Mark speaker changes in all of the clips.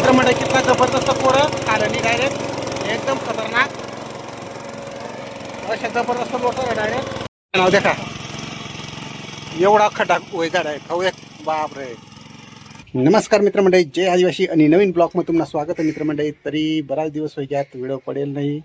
Speaker 1: मित्रमंडळ कितना जबरदस्त पोरं? कालनी डायरेक्ट एकदम खतरनाक. अशा जबरदस्त मोठं डायरेक्ट नाव देखा एवढा खड्डा वयचा आहे खाऊ एक बाप रे नमस्कार मित्रमंडळी जय आदिवासी आणि नवीन ब्लॉगमध्ये तुम्हाला स्वागत आहे मित्रमंडळी तरी बराच दिवस होई घ्यात व्हिडिओ पडेल नाही.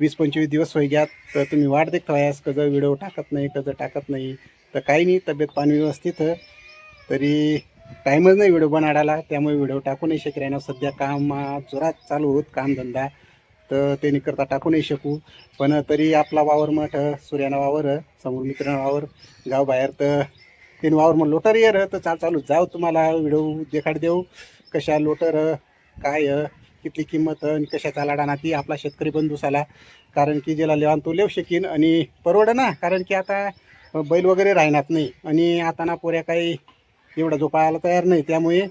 Speaker 1: वीस पंचवीस दिवस होई घ्यात तर तुम्ही वाट देखता यास व्हिडिओ टाकत नाही कसं टाकत नाही. तर काही नाही तब्येत पाणी व्यवस्थित तरी टाईमच नाही व्हिडिओ बनाडायला त्यामुळे व्हिडिओ टाकू नाही शकले ना. सध्या काम जोरात चालू होत कामधंदा. तर ते करता टाकू नाही शकू. पण तरी आपला वावर मठ सूर्याना वावर समोर मित्रांना वावर गाव बाहेर तर तीन वावर मग लोटर ये तर चाल चालू. जाऊ तुम्हाला व्हिडिओ देखाड देऊ. कशा लोटर काय किती कितली किंमत आणि कशा चालाडाना ती आपला शेतकरी बंधूस आला कारण की ज्याला लेवान तो लेऊ शकेन आणि परवड ना कारण की आता बैल वगैरे राहणार नाही. आणि आता ना पोऱ्या काही एवढा झोपायला तयार नाही त्यामुळे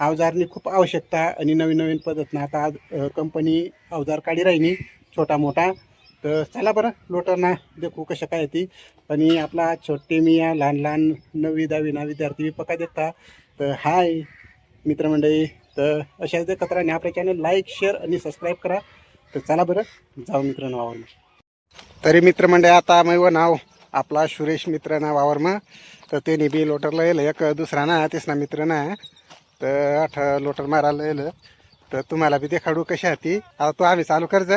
Speaker 1: अवजारनी खूप आवश्यकता आणि नवीन नवीन पद्धतीनं आता आज कंपनी अवजार काढी राहिनी छोटा मोठा. तर चला बरं लोटरना देखू कशा काय ती. आणि आपला छोटे मी या लहान लहान नववी दहावीना विद्यार्थी बी पका देता तर हाय मित्रमंडळी. तर अशाच देखत राहणे आपल्या चॅनल लाईक शेअर आणि सबस्क्राईब करा. तर चला बरं जाऊ मित्र वावरमा तरी मित्रमंडळी आता मग नाव आपला सुरेश मित्र ना वावरमा तर ते बी लोटरला येलं एक दुसरा ना तेच ना मित्र ना तर आठ लोटर मारायला येलं तर तुम्हाला बी देखाडू कशी आहे ती. आता तो आम्ही चालू करज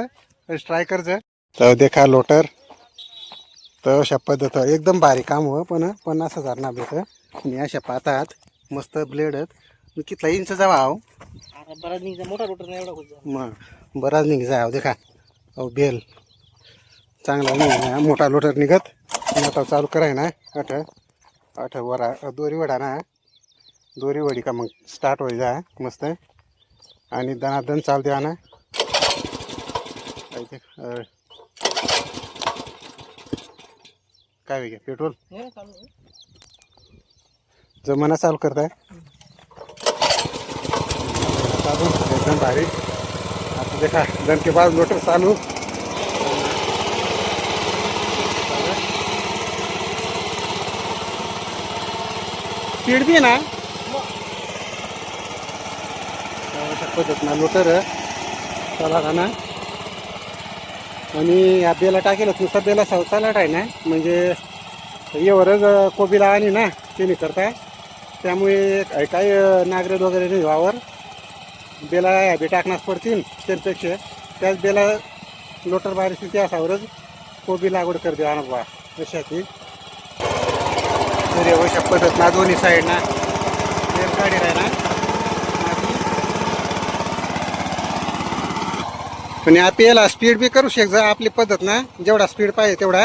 Speaker 1: ट्राय करज तर देखा लोटर. तर अशा पद्धत एकदम भारी काम हो पण पन्नास हजार ना भेट. आणि अशा पाहतात मस्त ब्लेड आहेत. कितला इंच जावा हो
Speaker 2: बराच निघा मोठा रोटर नाही एवढा होत
Speaker 1: मग बराच निघ जाव देखा. अहो बेल चांगला निघ मोठा लोटर निघत. आता चालू कराय ना अठ अठ वरा दोरी वडा ना. दोरी वडी का मग स्टार्ट होई जा मस्त. आणि दनादन चाल द्या ना. काय वेगळं पेट्रोल. जमाना चालू करताय. एकदम भारी. आता देखा दन के बाद मोटर चालू. स्पीड भी आहे ना. लोटर चला का ना आणि या बेला टाकेल नुसता बेला चालाट आहे ना. म्हणजे एवढंच कोबीला आणि ना ते नाही करताय. त्यामुळे काही काही वगैरे नाही वावर. बेला बी टाकण्यास पडतील त्यापेक्षा त्याच बेला लोटर बाहेर स्थिती असावरच कोबी लागवड करते अनुभवा अशा ती तरी अशा पद्धत ना दोन्ही साईड ना बेल गाडी राही ना आणि आप स्पीड बी करू शकता. आपली पद्धत ना जेवढा स्पीड पाहिजे तेवढा.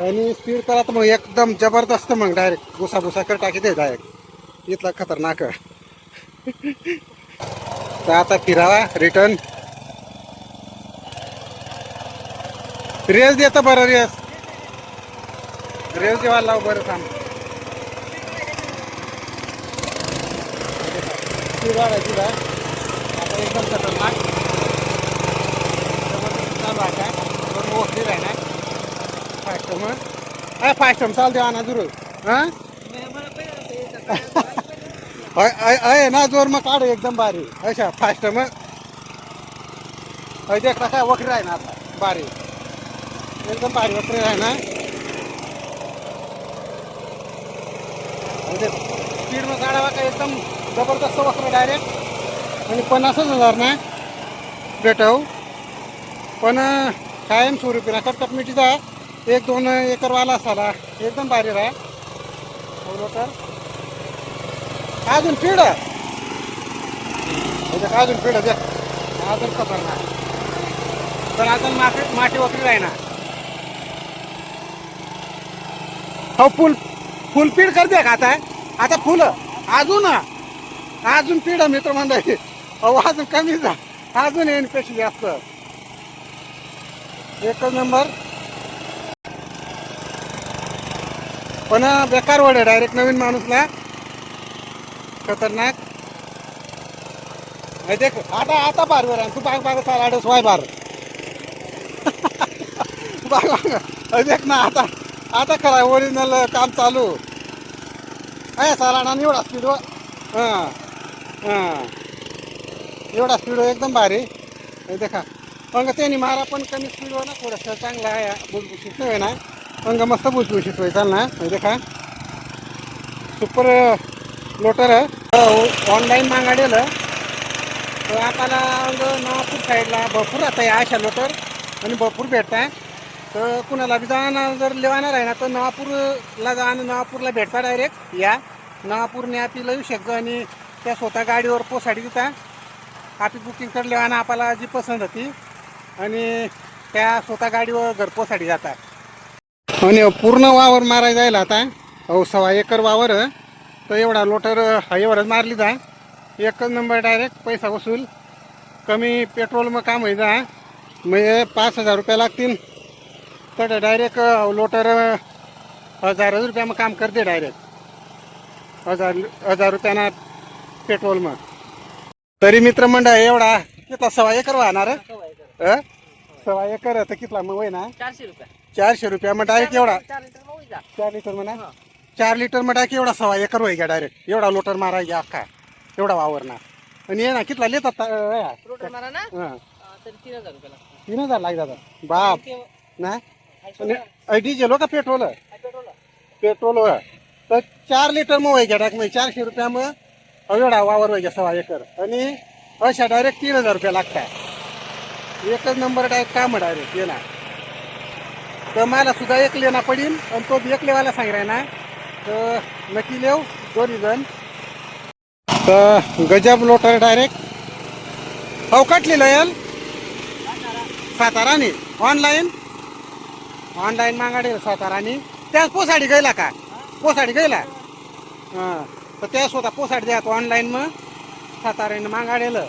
Speaker 1: आणि स्पीड करा तर मग एकदम जबरदस्त मग डायरेक्ट भुसा भुसा कर टाकी दे डायरेक्ट इथला खतरनाक. तर आता फिरावा रिटर्न रेस देतं बरं रेस. रेस देवायला लाव बरं थांब. स्पीड वाढायची का आता एकदम खतरनाक. जबरदस्त चालू आहे. पण मोठी राहणार फास्ट मग अय फास्ट चाल देवा ना जरूर हां? अय ना जोर मग काढ एकदम बारी अशा फास्ट मग अय देख काय वखरी आहे ना आता. बारी एकदम बारी वखरी आहे ना? स्पीड मग काढावा का एकदम? जबरदस्त वस्त्र डायरेक्ट आणि पन्नासच हजार ना? भेटव. पण कायम स्वरूपी ना. कटकट मिठीचा एक दोन एकरवाला असाला एकदम भारी राहा. हो तर? अजून पिढ अजून पिढ द्या अजून खतरनाक पण अजून माटी माती वगैरे राही ना. हो फुल फुल पीड करते का आता? आता फुलं. अजून? अजून पिढा मित्र म्हणताय अहो अजून कमी जा. अजून येईन पेशी जास्त. एकच नंबर. पण बेकार वड डायरेक्ट नवीन माणूसला. खतरनाक. नाही देख आता आता बारवर आहे. तू बाग बाग चाल आडस वाय बार बाग बाग. अरे देख ना आता आता खरा ओरिजिनल काम चालू. आहे साला निवडा स्पीड हां. हां. एवढा स्पीड एकदम भारी. हे देखा. अंग त्यांनी मारा पण कमी स्पीड ना थोडंसं चांगला आहे. भुसभुशीत नाही ना अंग मस्त भुसभुशीत होय चाल ना. हे देखा. सुपर लोटर ऑनलाईन मागाडेलं तर आपल्याला अंग नागपूर साईडला भरपूर आता आहे अशा लोटर आणि भरपूर भेटत आहे. तर कुणाला बी जाणार जर लिवाणार आहे ना तर नवापूरला जाणं नवापूरला भेटता डायरेक्ट या. नवापूरने आपली येऊ शकतं आणि त्या स्वतः गाडीवर पोसाडी देता. आपली बुकिंग कर आणि आपल्याला जी पसंत होती. आणि त्या स्वतः गाडीवर घरपोसाठी जातात आणि पूर्ण वावर मारायला जायला आता. अहो सव्वा एकर वावर. तर एवढा लोटर हायवरच मारली जा. एकच नंबर डायरेक्ट पैसा वसूल. कमी पेट्रोल मग काम होईल जा. म्हणजे पाच हजार रुपये लागतील. तर डायरेक्ट लोटर हजार रुपया मग काम करते डायरेक्ट हजार हजार रुपयाना पेट्रोल मग तरी मित्रमंडळ एवढा कितला सव्वा एकर वाहणार अ? सव्वा एकर. तर कितला मग होय ना?
Speaker 2: चारशे रुपये.
Speaker 1: चारशे रुपया. मग डायरेक्ट एवढा?
Speaker 2: चार लिटर मग होईल जा.
Speaker 1: चार लिटर म्हणा. चार लिटर मग डायरेक्ट एवढा सव्वा एकर होई का डायरेक्ट एवढा लोटर मारा घ्या अख्खा. एवढा वावरणार. आणि ये? ना? कितला लेतात
Speaker 2: तीन हजार
Speaker 1: हजार लागतात बाप. ना? डिझेल हो का पेट्रोल?
Speaker 2: पेट्रोल.
Speaker 1: हो. तर चार लिटर मग होई घ्या डायरेक्ट चारशे रुपया मग एवढा वावर वगैरे सव्वा एकर. आणि अशा डायरेक्ट तीन हजार रुपया लागतात. एकच नंबर डायरेक्ट काम डायरेक्ट येणार तर मला सुद्धा एक लेना पडीन आणि तो बी एक लेवायला सांगितलाय ना. तर नक्की लेव दोन्ही जण. तर गजब लोटर डायरेक्ट हो कटलेलं येल? सातारानी. ऑनलाईन ऑनलाईन मागाडे सातारानी. त्याच पोसाडी गेला का? पोसाडी गेला? हां. तर त्या स्वतः पोसाट द्या ऑनलाईन मग. साताऱ्याने मागाडेलं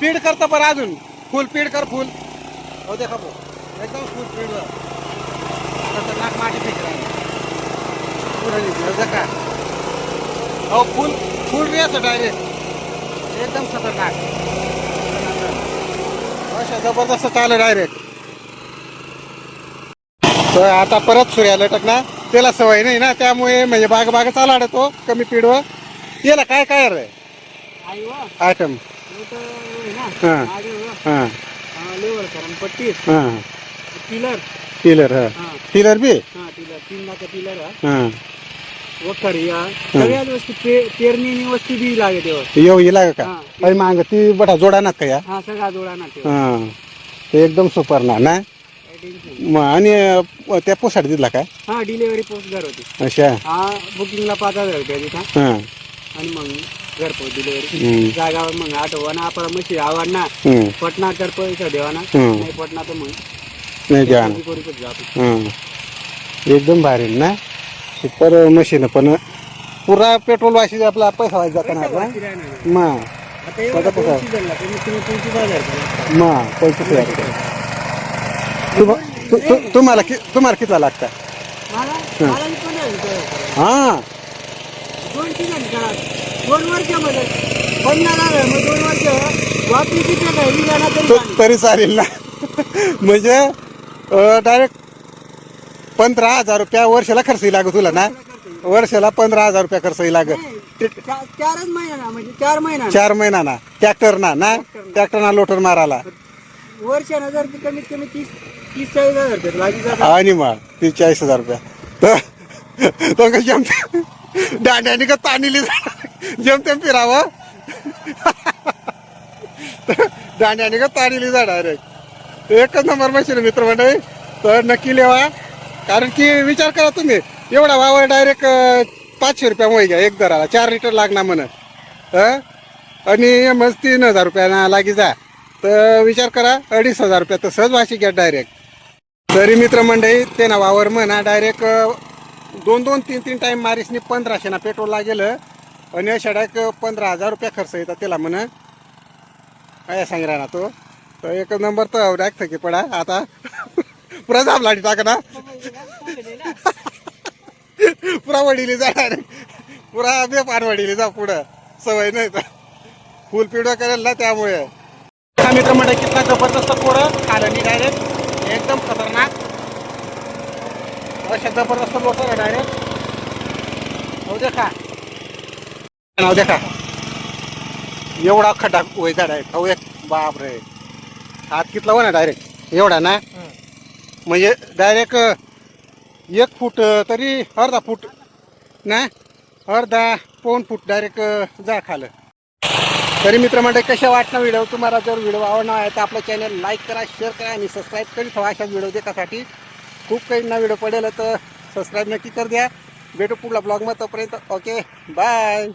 Speaker 1: पीड करतं बरं अजून. फुल पीड कर फुल हो देखा भाऊ. एकदम फुल पीड खतरनाक माटी फेक राहिली. का हो फुल फुल रेस डायरेक्ट एकदम खतरनाक. अशा जबरदस्त चालू डायरेक्ट तर आता परत सूर्याला लटकणार त्याला सवय नाही ना त्यामुळे म्हणजे बाग बाग चालाड तो कमी पिढव त्याला काय काय रे? आयटम
Speaker 2: ना,
Speaker 1: हा. हां.
Speaker 2: हा,
Speaker 1: हां. टिलर हां.
Speaker 2: हा.
Speaker 1: टिलर बी?
Speaker 2: हा तीन लाख हा.
Speaker 1: हां.
Speaker 2: वखर सगळ्याच वस्तू बी लागे तेव्हा.
Speaker 1: येऊ येला का?
Speaker 2: हा.
Speaker 1: अरे मांग ती बटा जोडानात का या?
Speaker 2: हा सगळा जोडा ना
Speaker 1: हां. ते एकदम सुपर ना ना?
Speaker 2: काही नाही.
Speaker 1: मग आणि अं, त्या पोसाडी दिला का?
Speaker 2: हा डिलिव्हरी पोस्ट घर होती.
Speaker 1: अशा
Speaker 2: हा बुकिंगला पाच हजार रुपये तिथं
Speaker 1: हां.
Speaker 2: आणि मग घरपोच डिलिव्हरी. जागावर मग आठवणा आपण म्हशी आवडना
Speaker 1: हम्म.
Speaker 2: पटना तर पैसा देवाना.
Speaker 1: हम्म.
Speaker 2: नाही पटना तर मग
Speaker 1: नाही द्या ना
Speaker 2: जातो
Speaker 1: हां एकदम भारी ना? सुपर मशीन पण पुरा पेट्रोल वाशी आपला पैसा व्हायचा जाताना आपला.
Speaker 2: बाकी राहणार. नाही.
Speaker 1: मा
Speaker 2: आता एवढा
Speaker 1: आता कसं?
Speaker 2: दोन season ला कमीत कमी पंचवीस हजार रुपये लागतात.
Speaker 1: मा पंचवीस हजार रुपये. तुम- तु- तु- तुम्हाला कि तुम्हाला कितला लागता?
Speaker 2: मला मला बी पंधरा रुपये लागतात.
Speaker 1: हां.
Speaker 2: दोन ठिकाणी करा दोन वर्षामध्ये पन्नास हजार मग दोन वर्ष वापरी किती घरी जाणार तरी
Speaker 1: तु-
Speaker 2: चालेल.
Speaker 1: तरी चालेल ना. म्हणजे डायरेक्ट पंधरा हजार रुपया वर्षाला खर्च लागत तुला ना? वर्षाला पंधरा हजार रुपया खर्च लागत
Speaker 2: नाही, चा- चारच महिना ना म्हणजे चार महिना
Speaker 1: चार महिना ना ट्रॅक्टर ना ना. ट्रॅक्टर ना लोटर मारायला.
Speaker 2: वर्षानं जर ते कमीत कमी तीस तीस चाळीस हजार रुपये लागली
Speaker 1: आणि मग तीस चाळीस हजार रुपया. तर तो का जमते दांड्याने का ताणली जमते फिरावं. दांड्याने का ताणीली जा डायरेक्ट एकच नंबर मशीन मित्र मंडळी तर नक्की लेवा. कारण की विचार करा तुम्ही. एवढा वावर डायरेक्ट पाचशे रुपयामुळे घ्या एक दराला. चार लिटर लागणार म्हण. आणि मग तीन हजार रुपयाला लागी जा. तर विचार करा अडीच हजार रुपया तर सहज वाशी घ्या डायरेक्ट तरी मित्रमंडळी ते ना वावर म्हणा डायरेक्ट दोन दोन तीन तीन टाईम मारिसनी पंधराशे ना पेट्रोल लागेल. आणि अशा पंधरा हजार रुपया खर्च येतात त्याला म्हण. काय सांगितला ना तो? तर एक नंबर तर डायरेक्ट थकी पडा. आता पुरा जाब लाडी टाका ना. पुरा वडिली जा डायरेक्ट पुरा बेपान वडिली जा पुढं. सवय नाही तर. फुल पिढं करेल ना त्यामुळे. मित्र मित्रमंडळ कितना जबरदस्त पोरं. आलं मी डायरेक्ट एकदम खतरनाक. अशा जबरदस्त लोक ना डायरेक्ट हो देखा नाव देखा एवढा खड्डा व्हायचा डायरेक्ट हो खाऊ एक बाप रे हात कितला हो ना डायरेक्ट एवढा ना? म्हणजे डायरेक्ट एक फूट तरी अर्धा फूट ना? अर्धा पाऊण फूट डायरेक्ट जा खालं. तरी मित्र म्हणजे कशा वाटणार व्हिडिओ तुम्हाला जर व्हिडिओ आवडणार आहे तर आपलं चॅनल लाईक करा शेअर करा आणि सबस्क्राईब करी थोडा अशा व्हिडिओ देण्यासाठी खूप काही ना व्हिडिओ पडेल तर सबस्क्राईब नक्की कर द्या. भेटू पुढला ब्लॉगमध्ये तोपर्यंत. Okay bye